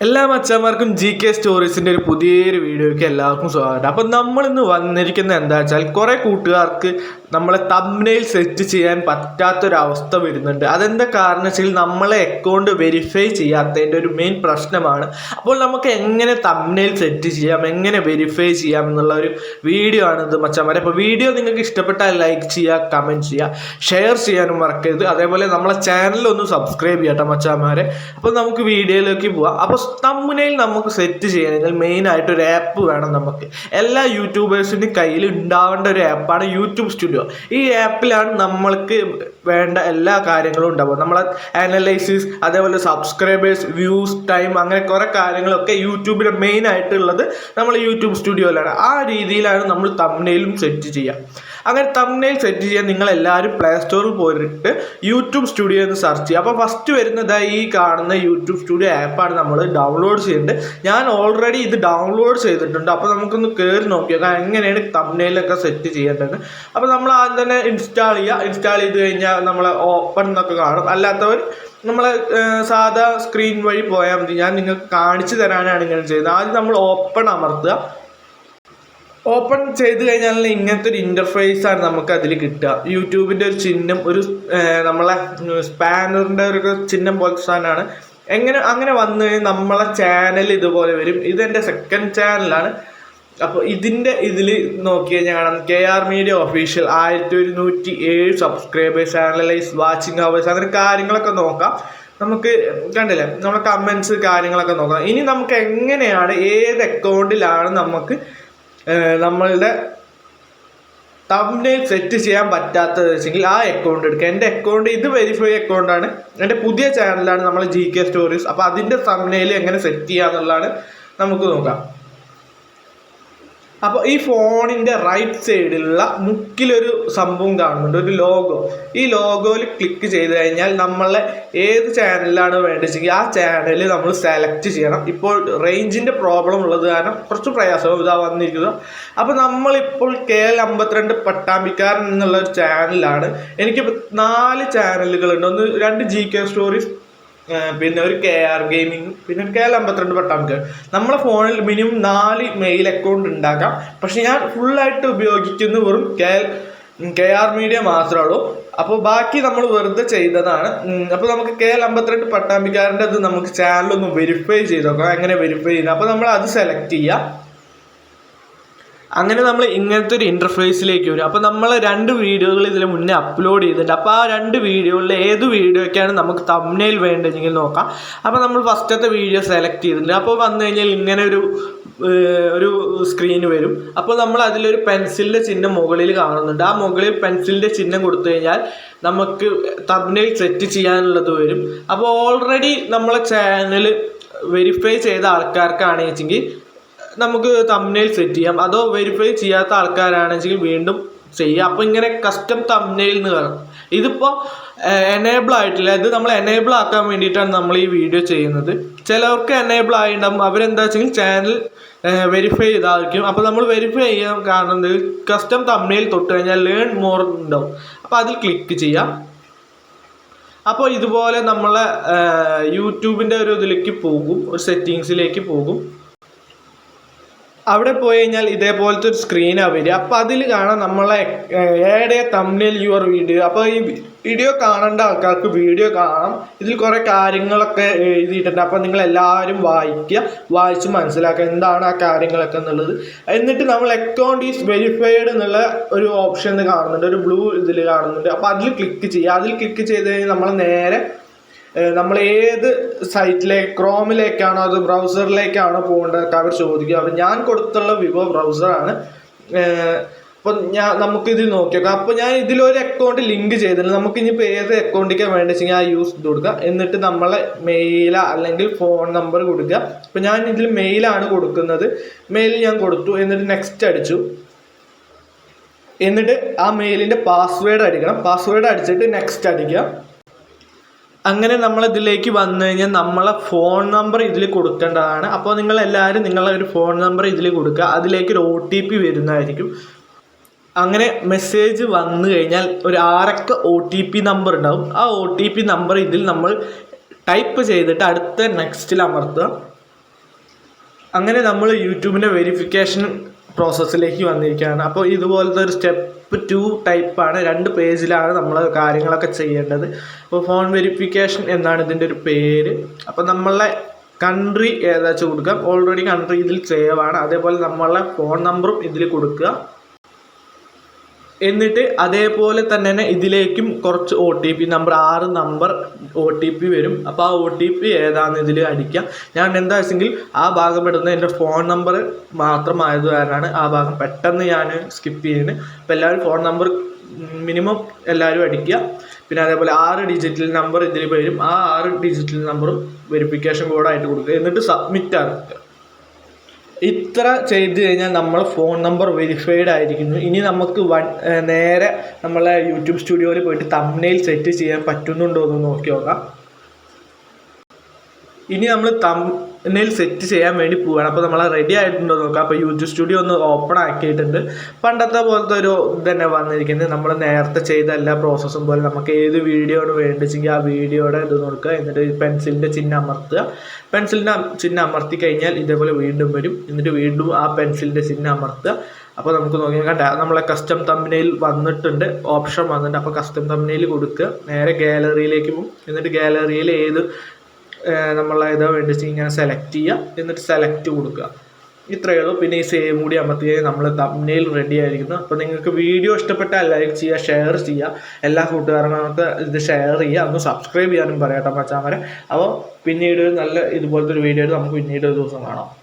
എല്ലാ മച്ചാന്മാർക്കും G K സ്റ്റോറീസിന്റെ ഒരു പുതിയൊരു വീഡിയോയ്ക്ക് എല്ലാവർക്കും സ്വാഗതം. അപ്പം നമ്മളിന്ന് വന്നിരിക്കുന്നത് എന്താ വെച്ചാൽ കുറേ കൂട്ടുകാർക്ക് നമ്മളെ തമ്മിൽ സെറ്റ് ചെയ്യാൻ പറ്റാത്തൊരവസ്ഥ വരുന്നുണ്ട്. അതെന്താ കാരണം വെച്ചാൽ നമ്മളെ അക്കൗണ്ട് വെരിഫൈ ചെയ്യാത്തതിന്റെ ഒരു മെയിൻ പ്രശ്നമാണ്. അപ്പോൾ നമുക്ക് എങ്ങനെ തമ്മിൽ സെറ്റ് ചെയ്യാം എങ്ങനെ വെരിഫൈ ചെയ്യാം എന്നുള്ള ഒരു വീഡിയോ ആണ് ഇത് മച്ചാമാരെ അപ്പോൾ വീഡിയോ നിങ്ങൾക്ക് ഇഷ്ടപ്പെട്ടാൽ ലൈക്ക് ചെയ്യുക കമന്റ് ചെയ്യുക ഷെയർ ചെയ്യാനും മറക്കരുത്. അതേപോലെ നമ്മളെ ചാനൽ ഒന്ന് സബ്സ്ക്രൈബ് ചെയ്യട്ടെ മച്ചാമാരെ അപ്പോൾ നമുക്ക് വീഡിയോയിലേക്ക് പോവാം. അപ്പോൾ തമ്മിൽ നമുക്ക് സെറ്റ് ചെയ്യണമെങ്കിൽ മെയിനായിട്ട് ഒരു ആപ്പ് വേണം നമുക്ക്. എല്ലാ യൂട്യൂബേഴ്സിന്റെയും കയ്യിൽ ഉണ്ടാവേണ്ട ഒരു ആപ്പാണ് യൂട്യൂബ് സ്റ്റുഡിയോ ഈ ആപ്പിലാണ് നമ്മൾക്ക് വേണ്ട എല്ലാ കാര്യങ്ങളും ഉണ്ടാവുക. നമ്മളെ അനലൈസിസ് അതേപോലെ സബ്സ്ക്രൈബേഴ്സ് വ്യൂസ് ടൈം അങ്ങനെ കുറേ കാര്യങ്ങളൊക്കെ യൂട്യൂബിൽ മെയിൻ ആയിട്ടുള്ളത് നമ്മൾ യൂട്യൂബ് സ്റ്റുഡിയോയിലാണ് ആ രീതിയിലാണ് നമ്മൾ തമ്മിലും സെറ്റ് ചെയ്യുക. അങ്ങനെ തമ്മിൽ സെറ്റ് ചെയ്യാൻ നിങ്ങൾ എല്ലാവരും പ്ലേ സ്റ്റോറിൽ പോയിട്ട് യൂട്യൂബ് സ്റ്റുഡിയോ എന്ന് സെർച്ച് ചെയ്യുക. അപ്പോൾ ഫസ്റ്റ് വരുന്നത് ഈ കാണുന്ന യൂട്യൂബ് സ്റ്റുഡിയോ ആപ്പാണ് നമ്മൾ ഡൗൺലോഡ് ചെയ്യേണ്ടത് ഞാൻ ഓൾറെഡി ഇത് ഡൗൺലോഡ് ചെയ്തിട്ടുണ്ട്. അപ്പോൾ നമുക്കൊന്ന് കയറി നോക്കിയാൽ എങ്ങനെയാണ് തമ്മിലൊക്കെ സെറ്റ് ചെയ്യേണ്ടത്. അപ്പോൾ നമ്മൾ ആദ്യം തന്നെ ഇൻസ്റ്റാൾ ചെയ്യുക. ഇൻസ്റ്റാൾ ചെയ്ത് കഴിഞ്ഞാൽ നമ്മൾ ഓപ്പൺ എന്നൊക്കെ കാണും. അല്ലാത്തവർ നമ്മൾ സാധാ സ്ക്രീൻ വഴി പോയാൽ മതി. ഞാൻ നിങ്ങൾക്ക് കാണിച്ചു തരാനാണ് ഇങ്ങനെ ചെയ്യുന്നത്. ആദ്യം നമ്മൾ ഓപ്പൺ അമർത്തുക. ഓപ്പൺ ചെയ്ത് കഴിഞ്ഞാൽ ഇങ്ങനത്തെ ഒരു ഇന്റർഫേസ് ആണ് നമുക്ക് അതിൽ കിട്ടുക. യൂട്യൂബിന്റെ ഒരു ചിഹ്നം ഒരു നമ്മളെ സ്പാനറിന്റെ ഒരു ചിഹ്നം പോലത്തെ സാധനമാണ്. എങ്ങനെ അങ്ങനെ വന്നു കഴിഞ്ഞാൽ നമ്മളെ ചാനൽ ഇതുപോലെ വരും. ഇതെന്റെ സെക്കൻഡ് ചാനലാണ് അപ്പോൾ ഇതിന്റെ ഇതിൽ നോക്കി കഴിഞ്ഞാൽ കാണാം. കെ ആർ മീഡിയ ഒഫീഷ്യൽ ആയിരത്തി ഒരുന്നൂറ്റി ഏഴ് സബ്സ്ക്രൈബേഴ്സ് അനലൈസ് വാച്ചിങ് അവേഴ്സ് അങ്ങനെ കാര്യങ്ങളൊക്കെ നോക്കാം. നമുക്ക് കണ്ടില്ലേ? നമ്മുടെ കമൻസ് കാര്യങ്ങളൊക്കെ നോക്കാം. ഇനി നമുക്ക് എങ്ങനെയാണ് ഏത് അക്കൗണ്ടിലാണ് നമുക്ക് നമ്മളുടെ തമ്മിൽ സെറ്റ് ചെയ്യാൻ പറ്റാത്തത് വെച്ചെങ്കിൽ ആ അക്കൗണ്ട് എടുക്കുക. എന്റെ അക്കൗണ്ട് ഇത് വെരിഫൈ അക്കൗണ്ടാണ് എന്റെ പുതിയ ചാനലാണ് നമ്മൾ ജി കെ സ്റ്റോറീസ് അപ്പോൾ അതിന്റെ തമ്മിൽ എങ്ങനെ സെറ്റ് ചെയ്യാന്നുള്ളതാണ് നമുക്ക് നോക്കാം. അപ്പോൾ ഈ ഫോണിന്റെ റൈറ്റ് സൈഡിലുള്ള മുക്കിലൊരു സംഭവം കാണുന്നുണ്ട് ഒരു ലോഗോ ഈ ലോഗോയിൽ ക്ലിക്ക് ചെയ്ത് കഴിഞ്ഞാൽ നമ്മളെ ഏത് ചാനലിലാണ് വേണ്ടതെങ്കിൽ ആ ചാനൽ നമ്മൾ സെലക്ട് ചെയ്യണം. ഇപ്പോൾ റേഞ്ചിന്റെ പ്രോബ്ലം ഉള്ളത് കാരണം കുറച്ച് പ്രയാസം ഇതാ വന്നിരിക്കുന്നത് അപ്പോൾ നമ്മളിപ്പോൾ കെ എൽ അമ്പത്തിരണ്ട് പട്ടാമ്പിക്കാരൻ എന്നുള്ള ഒരു ചാനലാണ് എനിക്ക് നാല് ചാനലുകളുണ്ട് ഒന്ന് രണ്ട് ജി കെ സ്റ്റോറീസ് പിന്നെ ഒരു കെ ആർ ഗെയിമിംഗ് പിന്നെ ഒരു കെ എൽ അമ്പത്തിരണ്ട് പട്ടാമുക്ക് നമ്മളെ ഫോണിൽ മിനിമം നാല് മെയിൽ അക്കൗണ്ട് ഉണ്ടാക്കാം. പക്ഷെ ഞാൻ ഫുള്ളായിട്ട് ഉപയോഗിക്കുന്ന വെറും K L K R media മാത്രമേ ഉള്ളൂ. അപ്പോൾ ബാക്കി നമ്മൾ വെറുതെ ചെയ്തതാണ്. അപ്പോൾ നമുക്ക് കെ എൽ അമ്പത്തിരണ്ട് പട്ടാമ്പിക്കാരന്റെ അത് നമുക്ക് ചാനലൊന്ന് വെരിഫൈ ചെയ്ത് നോക്കാം എങ്ങനെ വെരിഫൈ ചെയ്യുന്നത്? അപ്പോൾ നമ്മൾ അത് സെലക്ട് ചെയ്യുക അങ്ങനെ നമ്മൾ ഇങ്ങനത്തെ ഒരു ഇന്റർഫേസിലേക്ക് വരും. അപ്പോൾ നമ്മൾ രണ്ട് വീഡിയോകൾ ഇതിൽ മുന്നേ അപ്ലോഡ് ചെയ്തിട്ടുണ്ട്. അപ്പോൾ ആ രണ്ട് വീഡിയോകളിൽ ഏത് വീഡിയോയ്ക്കാണ് നമുക്ക് തമ്മിൽ വേണ്ടതെങ്കിൽ നോക്കാം. അപ്പോൾ നമ്മൾ ഫസ്റ്റത്തെ വീഡിയോ സെലക്ട് ചെയ്തിട്ടുണ്ട്. അപ്പോൾ വന്നു കഴിഞ്ഞാൽ ഇങ്ങനെ ഒരു ഒരു സ്ക്രീൻ വരും. അപ്പോൾ നമ്മൾ അതിലൊരു പെൻസിലിന്റെ ചിഹ്നം മുകളിൽ കാണുന്നുണ്ട്. ആ മുകളിൽ പെൻസിലിന്റെ ചിഹ്നം കൊടുത്തു കഴിഞ്ഞാൽ നമുക്ക് തമ്മിൽ സെറ്റ് ചെയ്യാനുള്ളത് വരും. അപ്പോൾ ഓൾറെഡി നമ്മളെ ചാനൽ വെരിഫൈ ചെയ്ത ആൾക്കാർക്കാണെങ്കിൽ നമുക്ക് തമ്മിൽ സെറ്റ് ചെയ്യാം. അതോ വെരിഫൈ ചെയ്യാത്ത ആൾക്കാരാണെങ്കിൽ വീണ്ടും ചെയ്യാം. അപ്പോൾ ഇങ്ങനെ കസ്റ്റം തമ്മിൽ എന്ന് പറയും ഇതിപ്പോൾ എനേബിൾ ആയിട്ടില്ല. ഇത് നമ്മൾ എനേബിൾ ആക്കാൻ വേണ്ടിയിട്ടാണ് നമ്മൾ ഈ വീഡിയോ ചെയ്യുന്നത്. ചിലവർക്ക് എനേബിൾ ആയിട്ടുണ്ടാകും അവരെന്താ വെച്ചെങ്കിൽ ചാനൽ വെരിഫൈ ചെയ്തായിരിക്കും. അപ്പോൾ നമ്മൾ വെരിഫൈ ചെയ്യാൻ കാരണം കസ്റ്റം തമ്മിൽ തൊട്ട് കഴിഞ്ഞാൽ ലേൺ മോർ ഉണ്ടാവും അപ്പോൾ അതിൽ ക്ലിക്ക് ചെയ്യാം. അപ്പോൾ ഇതുപോലെ നമ്മളെ യൂട്യൂബിന്റെ ഒരു ഇതിലേക്ക് പോകും. ഒരു സെറ്റിങ്സിലേക്ക് പോകും. അവിടെ പോയി കഴിഞ്ഞാൽ ഇതേപോലത്തെ ഒരു സ്ക്രീനാണ് വരിക. അപ്പോൾ അതിൽ കാണാം നമ്മളെ ഏടെ തമ്മിൽ യുവർ വീഡിയോ അപ്പോൾ ഈ വീഡിയോ കാണേണ്ട ആൾക്കാർക്ക് വീഡിയോ കാണാം. ഇതിൽ കുറേ കാര്യങ്ങളൊക്കെ എഴുതിയിട്ടുണ്ട്. അപ്പോൾ നിങ്ങൾ എല്ലാവരും വായിക്കുക വായിച്ച് മനസ്സിലാക്കുക എന്താണ് ആ കാര്യങ്ങളൊക്കെ എന്നുള്ളത്. എന്നിട്ട് നമ്മൾ അക്കൗണ്ട് ഈസ് വെരിഫൈഡ് എന്നുള്ള ഒരു ഓപ്ഷൻ കാണുന്നുണ്ട്. ഒരു ബ്ലൂ ഇതിൽ കാണുന്നുണ്ട്. അപ്പോൾ അതിൽ ക്ലിക്ക് ചെയ്യുക. അതിൽ ക്ലിക്ക് ചെയ്ത് കഴിഞ്ഞാൽ നമ്മൾ നേരെ നമ്മൾ ഏത് സൈറ്റിലേക്ക് ക്രോമിലേക്കാണോ അത് ബ്രൗസറിലേക്കാണോ പോകേണ്ടത് അവർ ചോദിക്കുക അപ്പം ഞാൻ കൊടുത്തുള്ള വിവോ ബ്രൗസറാണ് അപ്പം ഞാൻ നമുക്കിത് നോക്കിയേക്കാം. അപ്പോൾ ഞാൻ ഇതിലൊരു അക്കൗണ്ട് ലിങ്ക് ചെയ്തിട്ടുണ്ട്. നമുക്ക് ഇനിയിപ്പോൾ ഏത് അക്കൗണ്ടിലേക്കാണ് വെച്ചാൽ ആ യൂസ് കൊടുക്കുക. എന്നിട്ട് നമ്മളെ മെയില അല്ലെങ്കിൽ ഫോൺ നമ്പർ കൊടുക്കുക. അപ്പോൾ ഞാൻ ഇതിൽ മെയിലാണ് കൊടുക്കുന്നത്. മെയിൽ ഞാൻ കൊടുത്തു. എന്നിട്ട് നെക്സ്റ്റ് അടിച്ചു. എന്നിട്ട് ആ മെയിലിന്റെ പാസ്വേഡ് അടിക്കണം. പാസ്വേഡ് അടിച്ചിട്ട് നെക്സ്റ്റ് അടിക്കുക. അങ്ങനെ നമ്മൾ ഇതിലേക്ക് വന്നു കഴിഞ്ഞാൽ നമ്മളെ ഫോൺ നമ്പർ ഇതിൽ കൊടുക്കേണ്ടതാണ്. അപ്പോൾ നിങ്ങൾ എല്ലാവരും നിങ്ങളെ ഒരു ഫോൺ നമ്പർ ഇതിൽ കൊടുക്കുക. അതിലേക്ക് ഒരു ഒ ടി പി വരുന്നതായിരിക്കും. അങ്ങനെ മെസ്സേജ് വന്നു കഴിഞ്ഞാൽ ഒരു ആറക്ക ഒ ടി പി നമ്പർ ഉണ്ടാവും. ആ ഒ ടി പി നമ്പർ ഇതിൽ നമ്മൾ ടൈപ്പ് ചെയ്തിട്ട് അടുത്ത നെക്സ്റ്റിൽ അമർത്തുക. അങ്ങനെ നമ്മൾ യൂട്യൂബിന്റെ വെരിഫിക്കേഷൻ പ്രോസസ്സിലേക്ക് വന്നിരിക്കുകയാണ്. അപ്പോൾ ഇതുപോലത്തെ ഒരു സ്റ്റെപ്പ് ടു ടൈപ്പാണ് രണ്ട് പേജിലാണ് നമ്മൾ കാര്യങ്ങളൊക്കെ ചെയ്യേണ്ടത്. അപ്പോൾ ഫോൺ വെരിഫിക്കേഷൻ എന്നാണ് ഇതിന്റെ ഒരു പേര്. അപ്പോൾ നമ്മളെ കൺട്രി ഏതാ കൊടുക്കാം. ഓൾറെഡി കൺട്രി ഇതിൽ സേവ് ആണ്. അതേപോലെ നമ്മളെ ഫോൺ നമ്പറും ഇതിൽ കൊടുക്കുക. എന്നിട്ട് അതേപോലെ തന്നെ ഇതിലേക്കും കുറച്ച് ഒ ടി പി നമ്പർ ആറ് നമ്പർ ഒ ടി പി വരും. അപ്പോൾ ആ ഒ ടി പി ഏതാണെന്ന് ഇതിൽ അടിക്കാം. ഞാൻ എന്താ വെച്ചെങ്കിൽ ആ ഭാഗം ഇടുന്നത് എന്റെ ഫോൺ നമ്പർ മാത്രമായത് കാരണമാണ് ആ ഭാഗം പെട്ടെന്ന് ഞാൻ സ്കിപ്പ് ചെയ്യുന്നത് അപ്പോൾ എല്ലാവരും ഫോൺ നമ്പർ മിനിമം എല്ലാവരും അടിക്കുക. പിന്നെ അതേപോലെ ആറ് ഡിജിറ്റൽ നമ്പർ ഇതിൽ വരും. ആ ആറ് ഡിജിറ്റൽ നമ്പറും വെരിഫിക്കേഷൻ കോഡായിട്ട് കൊടുക്കുക. എന്നിട്ട് സബ്മിറ്റ് ആക്കുക. ഇത്ര ചെയ്ത് കഴിഞ്ഞാൽ നമ്മളെ ഫോൺ നമ്പർ വെരിഫൈഡ് ആയിരിക്കുന്നു. ഇനി നമുക്ക് വൺ നേരെ നമ്മളെ യൂട്യൂബ് സ്റ്റുഡിയോയിൽ പോയിട്ട് തമ്മിൽ സെറ്റ് ചെയ്യാൻ പറ്റുന്നുണ്ടോ എന്ന് നോക്കി നോക്കാം. ഇനി നമ്മൾ തമ്മിൽ സെറ്റ് ചെയ്യാൻ വേണ്ടി പോവുകയാണ് അപ്പോൾ നമ്മൾ റെഡി ആയിട്ടുണ്ടോ നോക്കാം. അപ്പോൾ യൂട്യൂബ് സ്റ്റുഡിയോ ഒന്ന് ഓപ്പൺ ആക്കിയിട്ടുണ്ട്. പണ്ടത്തെ പോലത്തെ ഒരു തന്നെ വന്നിരിക്കുന്നത്. നമ്മൾ നേരത്തെ ചെയ്ത എല്ലാ പ്രോസസ്സും പോലെ നമുക്ക് ഏത് വീഡിയോ ആണ് വേണ്ടിച്ചെങ്കിൽ ആ വീഡിയോയുടെ ഇത് നോക്കുക. എന്നിട്ട് പെൻസിലിന്റെ ചിഹ്നം അമർത്തുക. പെൻസിലിന്റെ ചിഹ്നം അമർത്തി കഴിഞ്ഞാൽ ഇതേപോലെ വീണ്ടും വരും. എന്നിട്ട് വീണ്ടും ആ പെൻസിലിന്റെ ചിഹ്നം അമർത്തുക. അപ്പോൾ നമുക്ക് നോക്കിയാൽ കണ്ട നമ്മളെ കസ്റ്റം തമ്മിനയിൽ വന്നിട്ടുണ്ട്. ഓപ്ഷൻ വന്നിട്ടുണ്ട്. അപ്പോൾ കസ്റ്റം തമ്മിനയിൽ കൊടുക്കുക. നേരെ ഗാലറിയിലേക്ക് പോകും. എന്നിട്ട് ഗാലറിയിൽ ഏത് ഏഹ് നമ്മളെ ഇതാ വേണ്ടിച്ച് ഇങ്ങനെ സെലക്ട് ചെയ്യുക എന്നിട്ട് സെലക്ട് കൊടുക്കുക. ഇത്രയേ ഉള്ളൂ. പിന്നെ ഈ സേവ് കൂടി അമർത്തി നമ്മൾ തമ്മിൽ റെഡി ആയിരിക്കുന്നു. അപ്പോൾ നിങ്ങൾക്ക് വീഡിയോ ഇഷ്ടപ്പെട്ടാൽ ലൈക്ക് ചെയ്യുക ഷെയർ ചെയ്യുക. എല്ലാ കൂട്ടുകാരന്മാർക്ക് ഇത് ഷെയർ ചെയ്യുക. ഒന്ന് സബ്സ്ക്രൈബ് ചെയ്യാനും പറയാം കേട്ടോ മച്ചാമരെ അപ്പോൾ പിന്നീട് നല്ല ഇതുപോലത്തെ ഒരു വീഡിയോ നമുക്ക് പിന്നീട് ഒരു ദിവസം കാണാം.